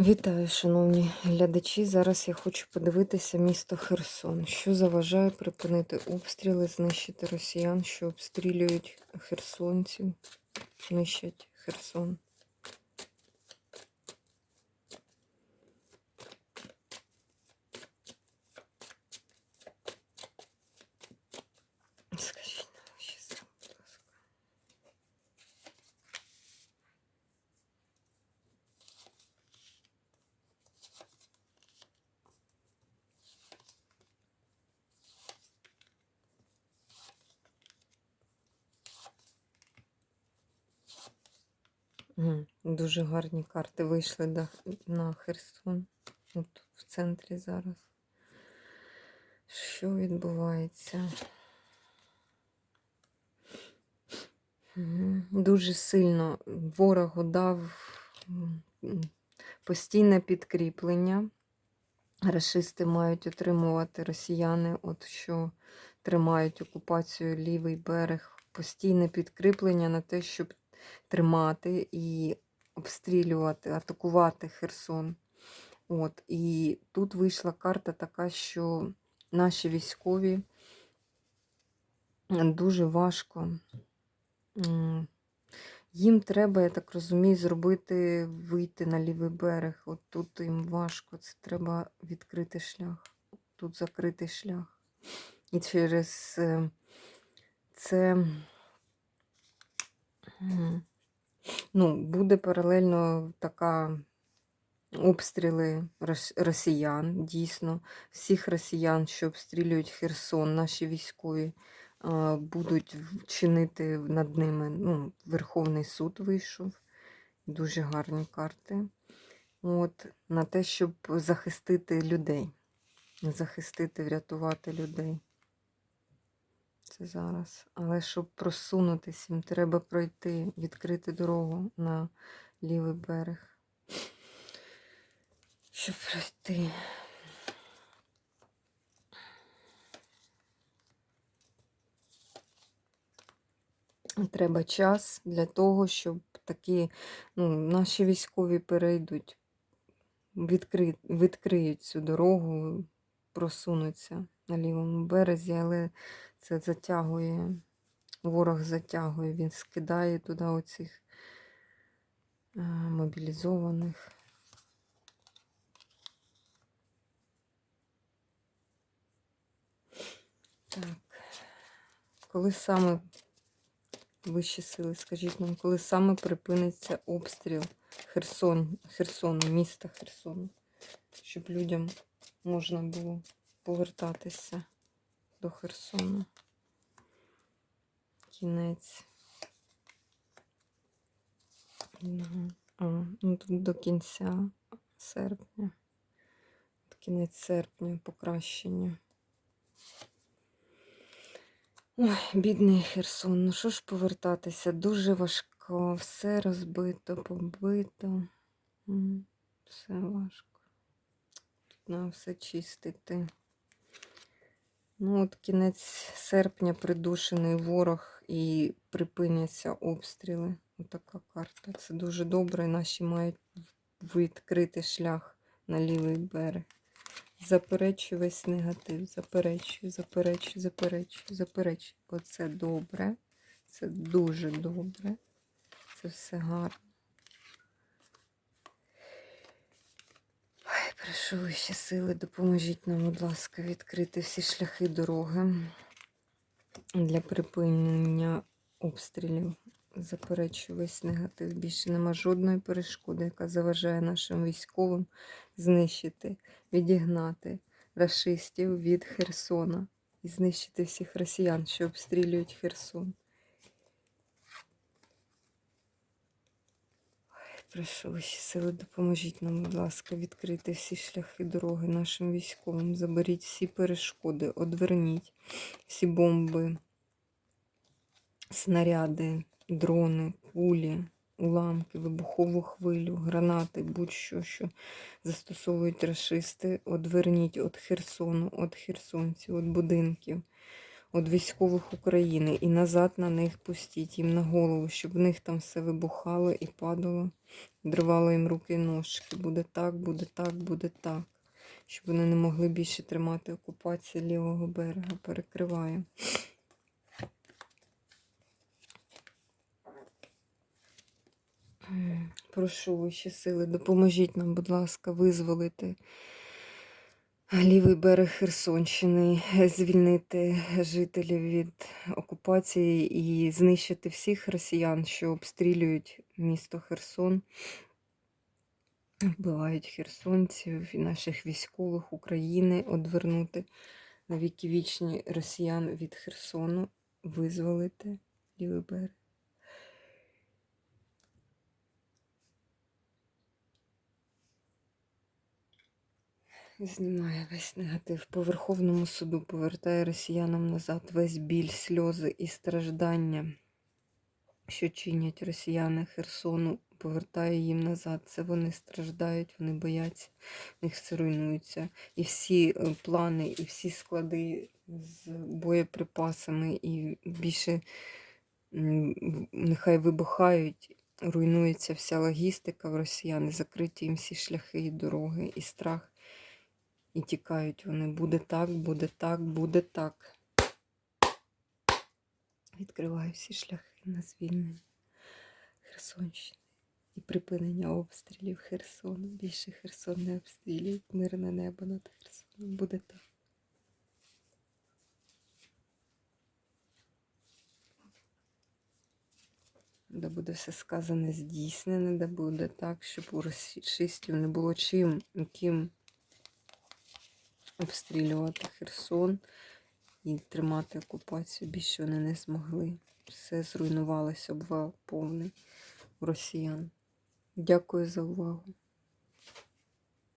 Вітаю, шановні глядачі. Зараз я хочу подивитися місто Херсон. Що заважає припинити обстріли, знищити росіян, що обстрілюють херсонців, нищать Херсон. Дуже гарні карти вийшли на Херсон. От в центрі зараз. Що відбувається? Дуже сильно ворогу дав постійне підкріплення. Рашисти мають отримувати росіяни, от що тримають окупацію лівий берег, постійне підкріплення на те, щоб тримати і обстрілювати, атакувати Херсон. От, і тут вийшла карта така, що наші військові дуже важко. Їм треба, я так розумію, зробити, вийти на лівий берег. От тут їм важко, це треба відкрити шлях. Тут закритий шлях. І через е, це ну, буде паралельно така обстріли росіян, дійсно, всіх росіян, що обстрілюють Херсон, наші військові будуть чинити над ними. Ну, Верховний суд вийшов. Дуже гарні карти. От, на те, щоб захистити людей. Захистити, врятувати людей. Це зараз. Але щоб просунутися, їм треба пройти, відкрити дорогу на лівий берег. Щоб пройти. Треба час для того, щоб такі ну, наші військові перейдуть, відкри... відкриють цю дорогу, просунуться на лівому березі, але це затягує, ворог затягує, він скидає туди оцих е, мобілізованих. Так, коли саме вищі сили, скажіть нам, коли саме припиниться обстріл Херсон, Херсону, міста Херсону, щоб людям можна було повертатися до Херсону. Кінець. А, ну тут до кінця серпня. Кінець серпня, покращення. Ой, бідний Херсон, ну що ж повертатися? Дуже важко, все розбито, побито. Все важко. Треба все чистити. Ну, от кінець серпня придушений ворог і припиняться обстріли. Отака карта. Це дуже добре. Наші мають відкрити шлях на лівий берег. Заперечую весь негатив. Заперечую, заперечую, заперечую, заперечую. Оце добре. Це дуже добре. Це все гарно. Прошу вищі сили, допоможіть нам, будь ласка, відкрити всі шляхи дороги для припинення обстрілів. Заперечую весь негатив. Більше нема жодної перешкоди, яка заважає нашим військовим знищити, відігнати рашистів від Херсона і знищити всіх росіян, що обстрілюють Херсон. Прошу ваші сили, допоможіть нам, будь ласка, відкрити всі шляхи дороги нашим військовим. Заберіть всі перешкоди, одверніть всі бомби, снаряди, дрони, кулі, уламки, вибухову хвилю, гранати, будь-що, що застосовують рашисти. Одверніть від Херсону, від херсонців, від будинків, від військових України і назад на них пустіть їм на голову, щоб в них там все вибухало і падало, дривало їм руки і ножки. Буде так, буде так, буде так. Щоб вони не могли більше тримати окупацію лівого берега. Перекриваю. Прошу вищі сили, допоможіть нам, будь ласка, визволити лівий берег Херсонщини, звільнити жителів від окупації і знищити всіх росіян, що обстрілюють місто Херсон, вбивають херсонців і наших військових України, одвернути на віки вічні росіян від Херсону, визволити лівий берег. Знімає весь негатив. По Верховному суду повертає росіянам назад весь біль, сльози і страждання, що чинять росіяни Херсону, повертає їм назад. Це вони страждають, вони бояться, в них все руйнується. І всі е, плани, і всі склади з боєприпасами, і більше нехай вибухають. Руйнується вся логістика в росіян, закриті їм всі шляхи і дороги, і страх. І тікають вони. Буде так, буде так, буде так. Відкриваю всі шляхи на звільнення Херсонщини і припинення обстрілів Херсону. Більше Херсон не обстрілюють. Мирне небо над Херсоном. Буде так. Де буде все сказане здійснене, де буде так, щоб у російськів не було чим, ким обстрілювати Херсон і тримати окупацію. Більше вони не змогли. Все зруйнувалося, обвал повний росіян. Дякую за увагу.